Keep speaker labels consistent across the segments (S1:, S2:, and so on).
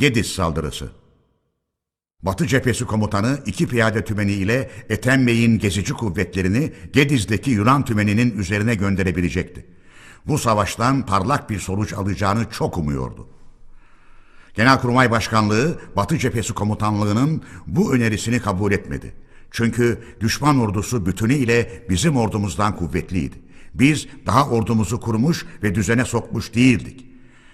S1: Gediz saldırısı. Batı cephesi komutanı iki piyade tümeni ile Ethem Bey'in gezici kuvvetlerini Gediz'deki Yunan tümeninin üzerine gönderebilecekti. Bu savaştan parlak bir sonuç alacağını çok umuyordu. Genelkurmay Başkanlığı Batı Cephesi Komutanlığı'nın bu önerisini kabul etmedi. Çünkü düşman ordusu bütünüyle bizim ordumuzdan kuvvetliydi. Biz daha ordumuzu kurmuş ve düzene sokmuş değildik.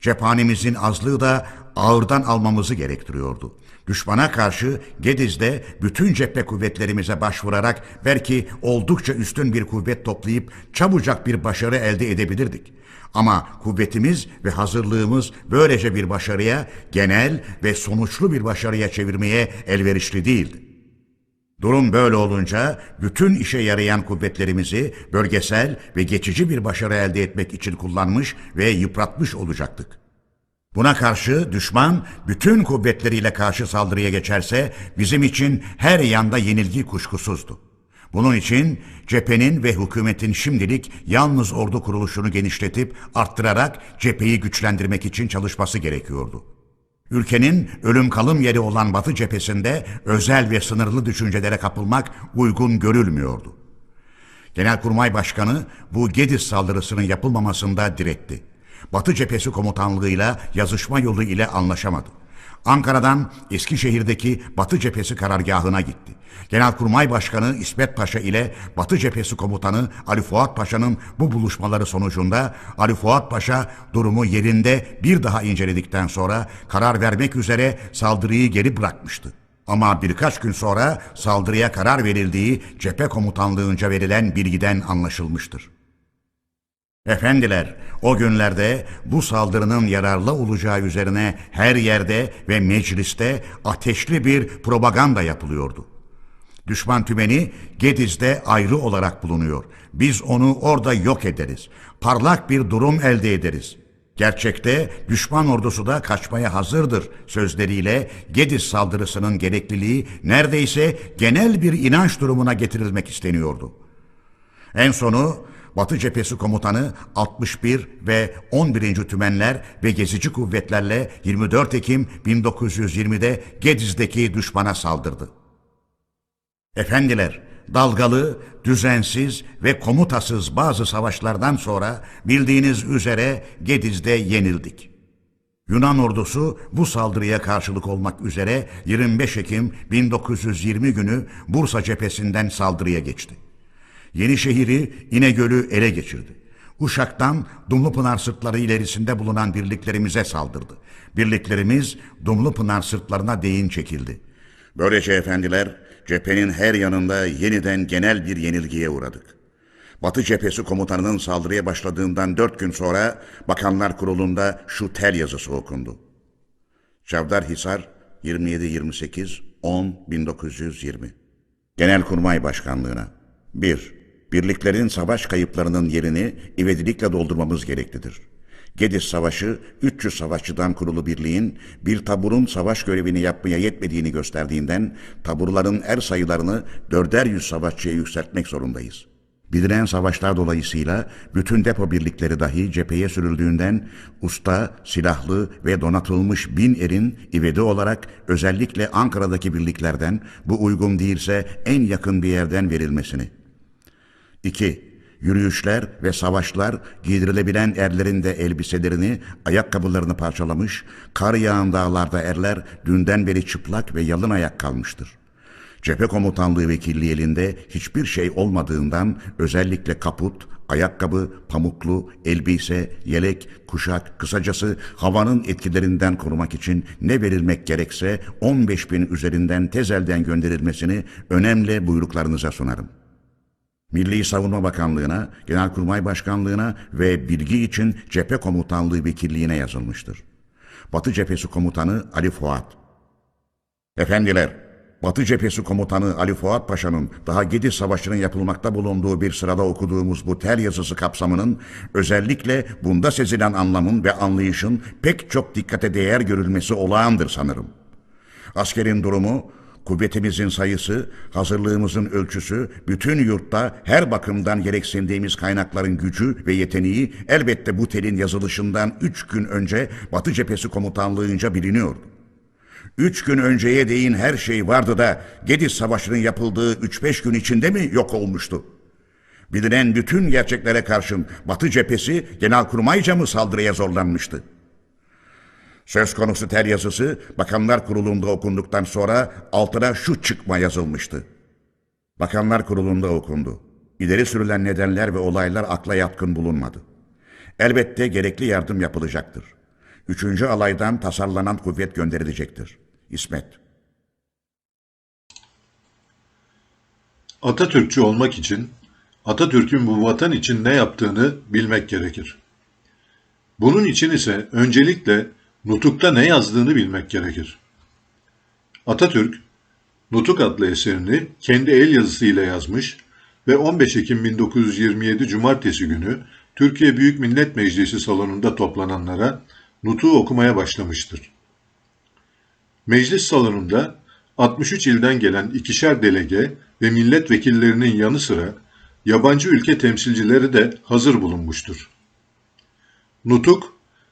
S1: Cephanemizin azlığı da ağırdan almamızı gerektiriyordu. Düşmana karşı Gediz'de bütün cephe kuvvetlerimize başvurarak belki oldukça üstün bir kuvvet toplayıp çabucak bir başarı elde edebilirdik. Ama kuvvetimiz ve hazırlığımız böylece bir başarıya, genel ve sonuçlu bir başarıya çevirmeye elverişli değildi. Durum böyle olunca bütün işe yarayan kuvvetlerimizi bölgesel ve geçici bir başarı elde etmek için kullanmış ve yıpratmış olacaktık. Buna karşı düşman bütün kuvvetleriyle karşı saldırıya geçerse bizim için her yanda yenilgi kuşkusuzdu. Bunun için cephenin ve hükümetin şimdilik yalnız ordu kuruluşunu genişletip arttırarak cepheyi güçlendirmek için çalışması gerekiyordu. Ülkenin ölüm kalım yeri olan Batı cephesinde özel ve sınırlı düşüncelere kapılmak uygun görülmüyordu. Genelkurmay Başkanı bu Gediz saldırısının yapılmamasında diretti. Batı cephesi komutanlığıyla yazışma yolu ile anlaşamadı. Ankara'dan Eskişehir'deki Batı cephesi karargahına gitti. Genelkurmay Başkanı İsmet Paşa ile Batı cephesi komutanı Ali Fuat Paşa'nın bu buluşmaları sonucunda Ali Fuat Paşa durumu yerinde bir daha inceledikten sonra karar vermek üzere saldırıyı geri bırakmıştı. Ama birkaç gün sonra saldırıya karar verildiği cephe komutanlığınca verilen bilgiden anlaşılmıştır. Efendiler, o günlerde bu saldırının yararlı olacağı üzerine her yerde ve mecliste ateşli bir propaganda yapılıyordu. Düşman tümeni Gediz'de ayrı olarak bulunuyor. Biz onu orada yok ederiz. Parlak bir durum elde ederiz. Gerçekte düşman ordusu da kaçmaya hazırdır sözleriyle Gediz saldırısının gerekliliği neredeyse genel bir inanç durumuna getirilmek isteniyordu. En sonu Batı Cephesi Komutanı 61 ve 11. Tümenler ve Gezici Kuvvetlerle 24 Ekim 1920'de Gediz'deki düşmana saldırdı. Efendiler, dalgalı, düzensiz ve komutasız bazı savaşlardan sonra bildiğiniz üzere Gediz'de yenildik. Yunan ordusu bu saldırıya karşılık olmak üzere 25 Ekim 1920 günü Bursa cephesinden saldırıya geçti. Yenişehir'i İnegöl'ü ele geçirdi. Uşak'tan Dumlupınar sırtları ilerisinde bulunan birliklerimize saldırdı. Birliklerimiz Dumlupınar sırtlarına değin çekildi. Böylece efendiler cephenin her yanında yeniden genel bir yenilgiye uğradık. Batı cephesi komutanının saldırıya başladığından dört gün sonra Bakanlar Kurulu'nda şu tel yazısı okundu. Çavdar Hisar 27-28-10-1920 Genelkurmay Başkanlığına 1. Birliklerin savaş kayıplarının yerini ivedilikle doldurmamız gereklidir. Gediz Savaşı 300 savaşçıdan kurulu birliğin bir taburun savaş görevini yapmaya yetmediğini gösterdiğinden taburların er sayılarını dörder yüz savaşçıya yükseltmek zorundayız. Bilinen savaşlar dolayısıyla bütün depo birlikleri dahi cepheye sürüldüğünden usta, silahlı ve donatılmış bin erin ivedi olarak özellikle Ankara'daki birliklerden bu uygun değilse en yakın bir yerden verilmesini. 2. Yürüyüşler ve savaşlar giydirilebilen erlerin de elbiselerini, ayakkabılarını parçalamış, kar yağan dağlarda erler dünden beri çıplak ve yalın ayak kalmıştır. Cephe komutanlığı vekilliği elinde hiçbir şey olmadığından özellikle kaput, ayakkabı, pamuklu, elbise, yelek, kuşak, kısacası havanın etkilerinden korumak için ne verilmek gerekse 15 bin üzerinden tezelden gönderilmesini önemli buyruklarınıza sunarım. Milli Savunma Bakanlığı'na, Genelkurmay Başkanlığı'na ve bilgi için Cephe Komutanlığı Vekilliğine yazılmıştır. Batı Cephesi Komutanı Ali Fuat Efendiler, Batı Cephesi Komutanı Ali Fuat Paşa'nın daha Gediz Savaşı'nın yapılmakta bulunduğu bir sırada okuduğumuz bu tel yazısı kapsamının özellikle bunda sezilen anlamın ve anlayışın pek çok dikkate değer görülmesi olağandır sanırım. Askerin durumu, kuvvetimizin sayısı, hazırlığımızın ölçüsü, bütün yurtta her bakımdan gereksindiğimiz kaynakların gücü ve yeteneği elbette bu telin yazılışından üç gün önce Batı Cephesi Komutanlığınca biliniyordu. Üç gün önceye değin her şey vardı da Gediz Savaşı'nın yapıldığı 3-5 gün içinde mi yok olmuştu? Bilinen bütün gerçeklere karşın Batı cephesi Genelkurmayca mı saldırıya zorlanmıştı? Söz konusu ter yazısı Bakanlar Kurulu'nda okunduktan sonra altına şu çıkma yazılmıştı. Bakanlar Kurulu'nda okundu. İleri sürülen nedenler ve olaylar akla yatkın bulunmadı. Elbette gerekli yardım yapılacaktır. Üçüncü alaydan tasarlanan kuvvet gönderilecektir. İsmet.
S2: Atatürkçü olmak için Atatürk'ün bu vatan için ne yaptığını bilmek gerekir. Bunun için ise öncelikle Nutuk'ta ne yazdığını bilmek gerekir. Atatürk, Nutuk adlı eserini kendi el yazısıyla yazmış ve 15 Ekim 1927 Cumartesi günü Türkiye Büyük Millet Meclisi salonunda toplananlara Nutuk'u okumaya başlamıştır. Meclis salonunda 63 ilden gelen ikişer delege ve milletvekillerinin yanı sıra yabancı ülke temsilcileri de hazır bulunmuştur. Nutuk,